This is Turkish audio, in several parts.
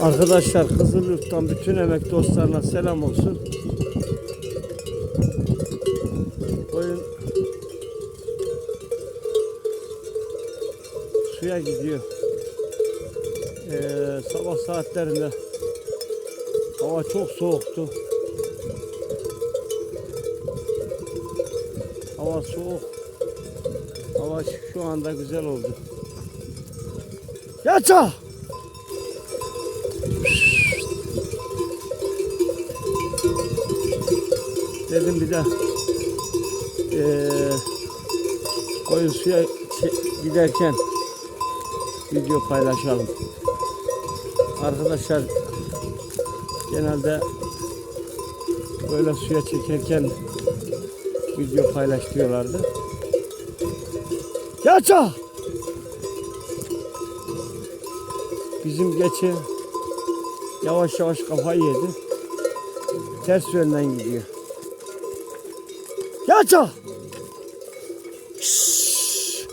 Arkadaşlar Kızılyurt'tan bütün emek dostlarına selam olsun. Koyun suya gidiyor. Ee, sabah saatlerinde hava çok soğuktu. Hava soğuk. Hava şu anda güzel oldu. Yaça! Dedim bir de eee koyun suya çe- giderken video paylaşalım. Arkadaşlar genelde böyle suya çekerken video paylaşıyorlardı. Yaça! Bizim geçi yavaş yavaş kafayı yedi. Ters yönden gidiyor. Yaça! Şşş!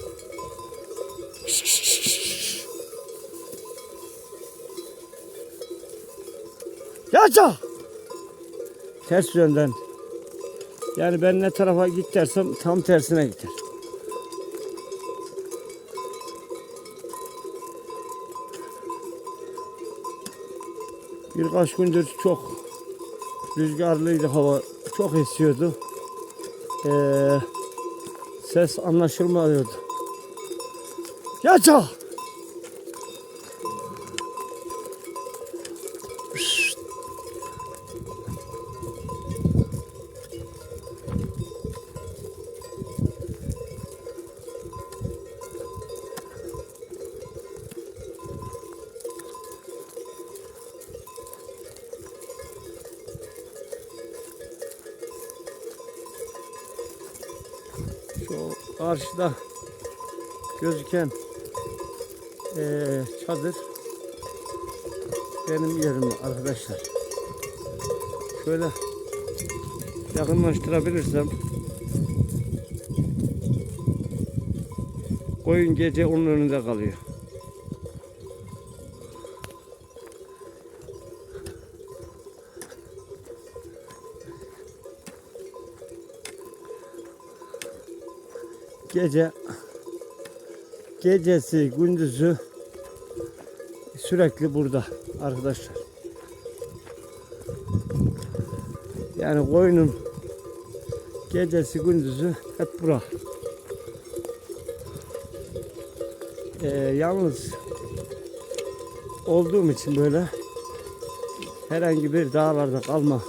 Ters yönden. Yani ben ne tarafa git dersem tam tersine gider. Birkaç gündür çok rüzgarlıydı hava. Çok esiyordu. Ee, ses anlaşılmıyordu. Yaça! Karşıda gözüken eee, çadır benim yerim arkadaşlar. Şöyle yakınlaştırabilirsem koyun gece onun önünde kalıyor. Gece gecesi gündüzü sürekli burada arkadaşlar. Yani koyunun gecesi gündüzü hep bura. Ee, yalnız olduğum için böyle herhangi bir dağlarda kalma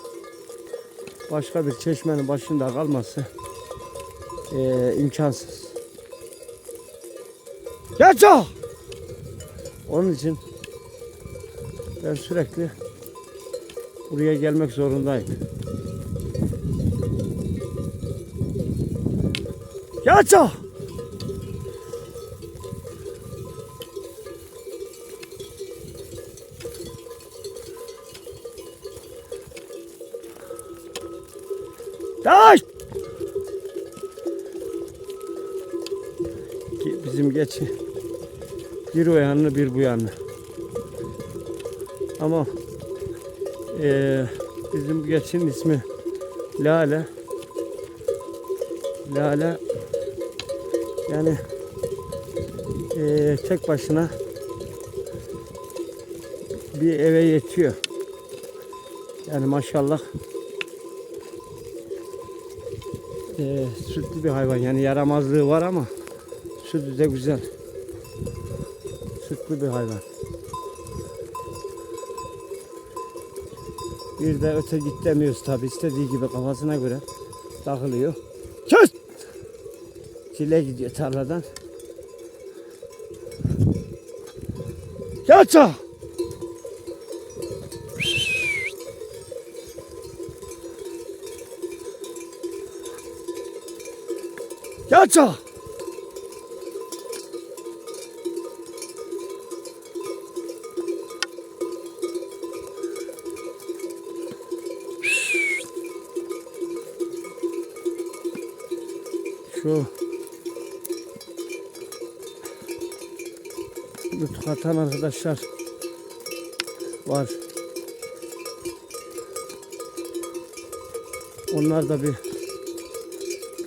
başka bir çeşmenin başında kalması ee, imkansız. Yaça! Onun için ben sürekli buraya gelmek zorundayım. Yaça! Taş! Bizim geçi bir o yanlı bir bu yanlı. Ama eee, bizim bu geçinin ismi Lale. Lale yani eee, tek başına bir eve yetiyor. Yani maşallah eee, sütlü bir hayvan. Yani yaramazlığı var ama sütü de güzel. Sütlü bir hayvan. Bir de öte git demiyoruz tabi istediği gibi kafasına göre takılıyor. Çöz! Çile gidiyor tarladan. Yaça! Yaça! Şu YouTube atan arkadaşlar var. Onlar da bir,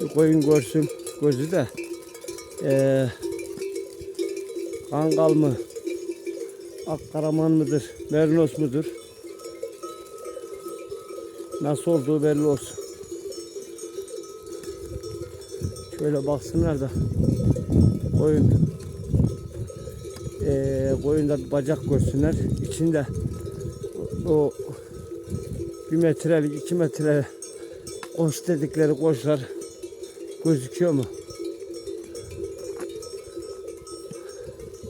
bir koyun görsün gözü de eee Kangal mı? Akkaraman mıdır? Mernos mudur? Nasıl olduğu belli olsun. Şöyle baksınlar da koyun eee koyunda bacak görsünler. İçinde o bir metrelik iki metre koş dedikleri koşlar gözüküyor mu?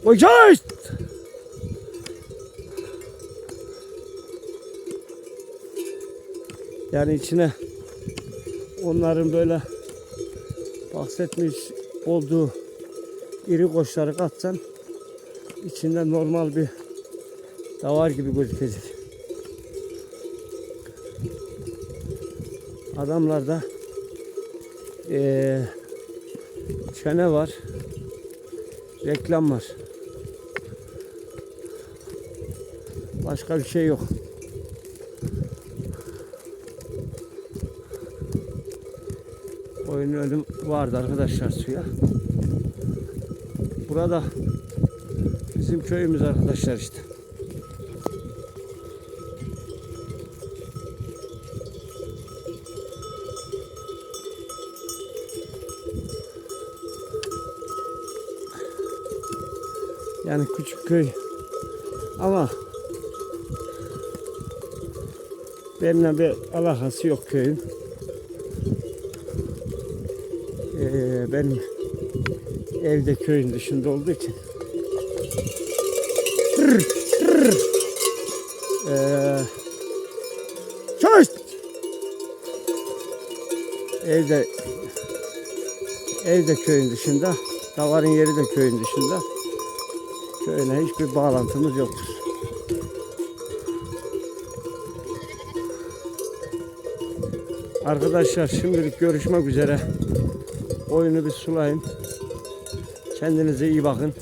Koşar! Yani içine onların böyle bahsetmiş olduğu iri koçları katsan içinde normal bir davar gibi gözükecek. Adamlarda eee çene var, reklam var. Başka bir şey yok. Oyun ölüm vardı arkadaşlar suya. Burada bizim köyümüz arkadaşlar işte. Yani küçük köy. Ama benimle bir alakası yok köyün. Ee, benim evde köyün dışında olduğu için. Rrr, rrr. Ee, çöş! Evde evde köyün dışında, davarın yeri de köyün dışında. Köyüne hiçbir bağlantımız yoktur. Arkadaşlar şimdilik görüşmek üzere. Oyunu bir sulayın. Kendinize iyi bakın.